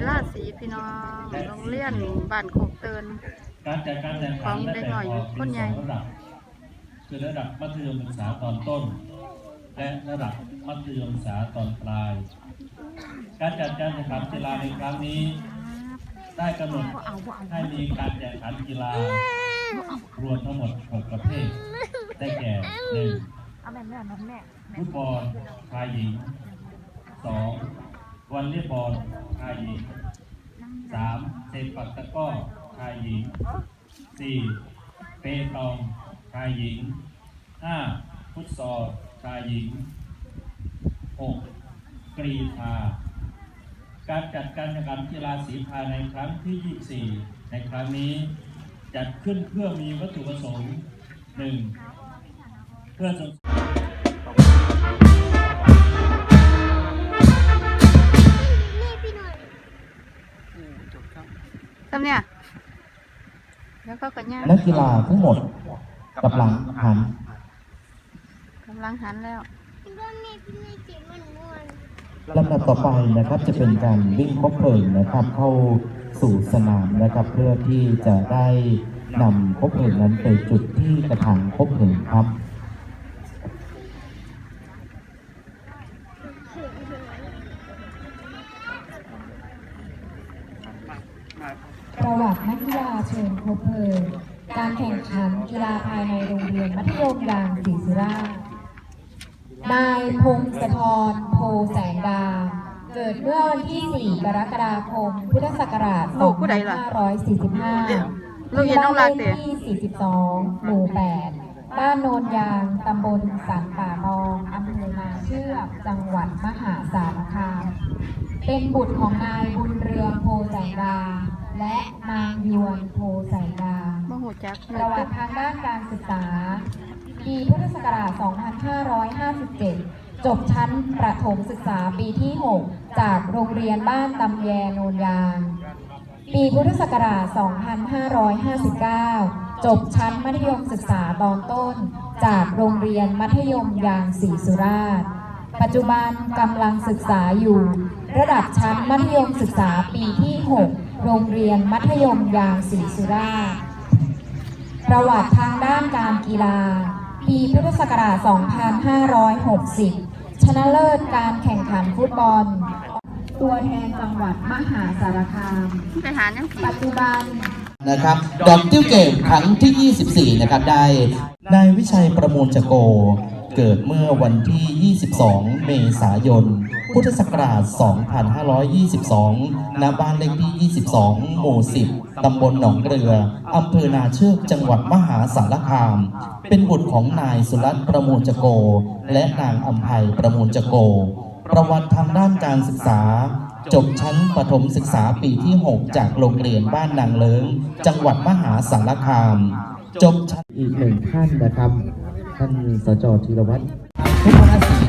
กีฬาสีพี่น้องโรงเรียนบ้านโคกเตินการจัดการแข่งขันและแบ่งออกเป็นสองระดับคือระดับมัธยมศึกษาตอนต้น และระดับมัธยมศึกษาตอนปลาย การจัดการแข่งขันกีฬาในครั้งนี้ ได้กำหนดให้มีการแข่งขันกีฬารวมทั้งหมด 6 ประเภท ได้แก่เอาแม่แม่แม่ 1. ฟุตบอลชายหญิง 2. วอลเลย์บอลชายหญิง 3. เซนปักตะก้อชายหญิง 4. เปตองชายหญิง 5. ฟุตซอลชายหญิง 6. กรีธาการจัดการแข่งขันกีฬาสีพายในครั้งที่ 24 ในครั้งนี้ จัดขึ้นเพื่อมีวัตถุประสงค์ 1. เพื่อส่ง ทำเนี่ยแล้วก็กระย่างนักกีฬาทั้งหมดกำลังหันกำลังหันแล้วลำดับต่อไปนะครับจะเป็นการวิ่งคบเพลิงนะครับ เข้าสู่สนามนะครับ เพื่อที่จะได้นำคบเพลิงนั้นไปจุดที่กระถางคบเพลิงครับ ประวัตินักกีฬาเชิญพบเพลิงการแข่งขันกีฬาภายในโรงเรียนมัธยมยางศรีสุราษฎร์นายพงศธรโพแสงดา เกิดเมื่อวันที่ 4 กรกฎาคม พุทธศักราช 2545ลูกเห็นน้องรักเด้ที่ 42 หมู่ 8 บ้านโนนยาง ตำบลสันป่านองอำเภอนาเชือกจังหวัดมหาสารคาม เป็นบุตรของนายบุญเรืองโพแสงดา และนางยวนโพแสงดาบ่หูจักประวัติทางด้านการศึกษา ปีพุทธศักราช 2557 จบชั้นประถมศึกษาปีที่ 6 จากโรงเรียนบ้านตำแยโนนยาง ปีพุทธศักราช 2559 จบชั้นมัธยมศึกษาตอนต้น จากโรงเรียนมัธยมยางศรีสุราษฎร์ปัจจุบันกำลังศึกษาอยู่ ระดับชั้นมัธยมศึกษาปีที่ 6 โรงเรียนมัธยมยางศรีสุราษฎร์ประวัติทางด้านการกีฬา ปีพุทธศักราช 2560 ชนะเลิศการแข่งขันฟุตบอล ตัวแทนจังหวัดมหาสารคามไปหายังผีปัจจุบันนะครับดอกติ้วเกมครั้งที่ 24 นะครับ ได้นายวิชัยประมูลจโก เกิดเมื่อวันที่ 22 เมษายน พุทธศักราช 2522 ณ บ้านเลขที่ 22 หมู่ 10 ตำบลหนองเรือ อำเภอนาเชือก จังหวัดมหาสารคาม เป็นบุตรของนายสุรัตน์ประมูลจโก และนางอัมภัยประมูลจโก ประวัติทางด้านการศึกษา จบชั้นประถมศึกษาปีที่ 6 จากโรงเรียนบ้านนางเลิง จังหวัดมหาสารคาม จบชั้นอีกหนึ่งท่านนะครับ ท่านสจธีรวัตรพุทธศรี